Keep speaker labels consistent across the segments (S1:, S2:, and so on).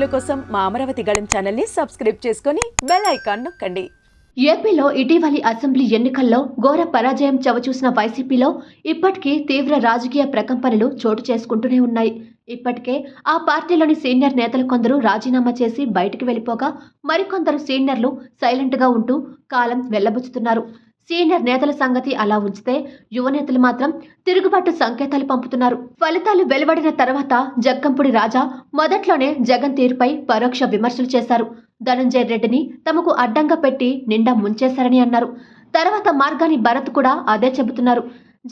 S1: వీడియోల కోసం మా అమరావతి గళం ఛానల్ని సబ్స్క్రైబ్ చేసుకొని బెల్ ఐకాన్ నొక్కండి.
S2: ఏపీలో ఇటీవలి అసెంబ్లీ ఎన్నికల్లో ఘోర పరాజయం చవచూసిన వైసీపీలో ఇప్పటికీ తీవ్ర రాజకీయ ప్రకంపనలు చోటు చేసుకుంటూనే ఉన్నాయి. ఇప్పటికే ఆ పార్టీలోని సీనియర్ నేతలు కొందరు రాజీనామా చేసి బయటికి వెళ్ళిపోగా మరికొందరు సీనియర్లు సైలెంట్గా ఉంటూ కాలం వెళ్ళబుచ్చుతున్నారు. సీనియర్ నేతల సంగతి అలా ఉంచితే యువనేతలు మాత్రం తిరుగుబాటు సంకేతాలు పంపుతున్నారు. ఫలితాలు వెలువడిన తర్వాత జక్కంపుడి రాజా మొదట్లోనే జగన్ తీరుపై పరోక్ష విమర్శలు చేశారు. ధనంజయ రెడ్డిని తమకు అడ్డంగా పెట్టి నిండా ముంచేశారని అన్నారు. తర్వాత మార్గాని భరత్ కూడా అదే చెబుతున్నారు.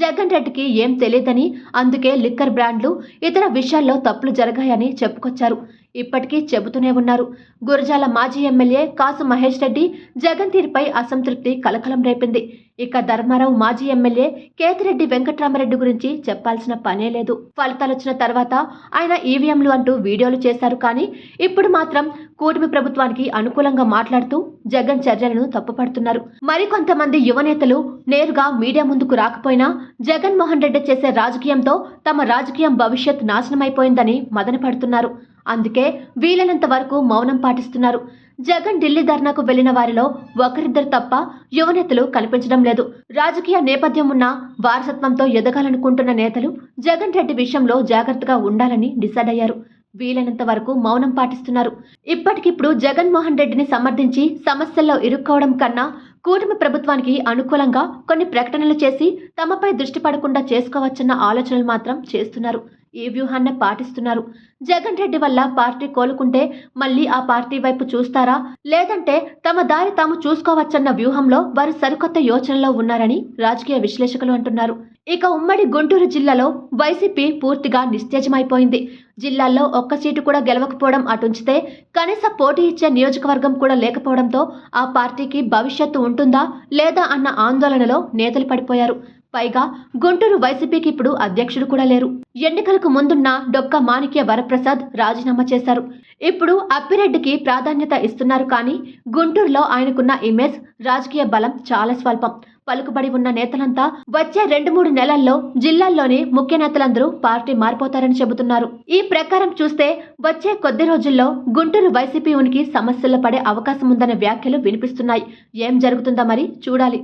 S2: జగన్ రెడ్డికి ఏం తెలియదని అందుకే లిక్కర్ బ్రాండ్లు ఇతర విషయాల్లో తప్పులు జరిగాయని చెప్పుకొచ్చారు. ఇప్పటికీ చెబుతూనే ఉన్నారు. గురజాల మాజీ ఎమ్మెల్యే కాసు మహేష్ రెడ్డి జగన్ తీరుపై అసంతృప్తి కలకలం రేపింది. ఇక ధర్మారావు మాజీ ఎమ్మెల్యే కేతిరెడ్డి వెంకట్రామరెడ్డి గురించి చెప్పాల్సిన పనే లేదు. ఫలితాలు వచ్చిన తర్వాత ఆయన ఈవీఎంలు అంటూ వీడియోలు చేశారు కానీ ఇప్పుడు మాత్రం కూటమి ప్రభుత్వానికి అనుకూలంగా మాట్లాడుతూ జగన్ చర్యలను తప్పుపడుతున్నారు. మరికొంతమంది యువనేతలు నేరుగా మీడియా ముందుకు రాకపోయినా జగన్మోహన్ రెడ్డి చేసే రాజకీయంతో తమ రాజకీయం భవిష్యత్ నాశనమైపోయిందని మదనపడుతున్నారు. అందుకే వీలైనంత వరకు మౌనం పాటిస్తున్నారు. జగన్ ఢిల్లీ ధర్నాకు వెళ్ళిన వారిలో ఒకరిద్దరు తప్ప యువనేతలు కనిపించడం లేదు. రాజకీయ నేపథ్యం ఉన్న వారసత్వంతో ఎదగాలనుకుంటున్న నేతలు జగన్ రెడ్డి విషయంలో జాగ్రత్తగా ఉండాలని డిసైడ్ అయ్యారు. వీలైనంత వరకు మౌనం పాటిస్తున్నారు. ఇప్పటికిప్పుడు జగన్మోహన్ రెడ్డిని సమర్థించి సమస్యల్లో ఇరుక్కోవడం కన్నా కూటమి ప్రభుత్వానికి అనుకూలంగా కొన్ని ప్రకటనలు చేసి తమపై దృష్టి పడకుండా చేసుకోవచ్చన్న ఆలోచనలు మాత్రం చేస్తున్నారు. ఈ వ్యూహాన్ని పాటిస్తున్నారు. జగన్ రెడ్డి వల్ల పార్టీ కోలుకుంటే మళ్ళీ ఆ పార్టీ వైపు చూస్తారా? లేదంటే తమ దారి తాము చూసుకోవచ్చన్న వ్యూహంలో వారు సరికొత్త యోచనలో ఉన్నారని రాజకీయ విశ్లేషకులు అంటున్నారు. ఇక ఉమ్మడి గుంటూరు జిల్లాలో వైసీపీ పూర్తిగా నిస్తేజమైపోయింది. జిల్లాల్లో ఒక్క సీటు కూడా గెలవకపోవడం అటుంచితే కనీస పోటీ ఇచ్చే నియోజకవర్గం కూడా లేకపోవడంతో ఆ పార్టీకి భవిష్యత్తు ఉంటుందా లేదా అన్న ఆందోళనలో నేతలు పడిపోయారు. పైగా గుంటూరు వైసీపీకి ఇప్పుడు అధ్యక్షుడు కూడా లేరు. ఎన్నికలకు ముందున్న డొక్క మాణిక్య వరప్రసాద్ రాజీనామా చేశారు. ఇప్పుడు అప్పిరెడ్డికి ప్రాధాన్యత ఇస్తున్నారు కానీ గుంటూరులో ఆయనకున్న ఇమేజ్ రాజకీయ బలం చాలా స్వల్పం. పలుకుబడి ఉన్న నేతలంతా వచ్చే రెండు మూడు నెలల్లో జిల్లాల్లోని ముఖ్య నేతలందరూ పార్టీ మారిపోతారని చెబుతున్నారు. ఈ ప్రకారం చూస్తే వచ్చే కొద్ది రోజుల్లో గుంటూరు వైసీపీ ఉనికి సమస్యలు పడే అవకాశం ఉందనే వ్యాఖ్యలు వినిపిస్తున్నాయి. ఏం జరుగుతుందా మరి చూడాలి.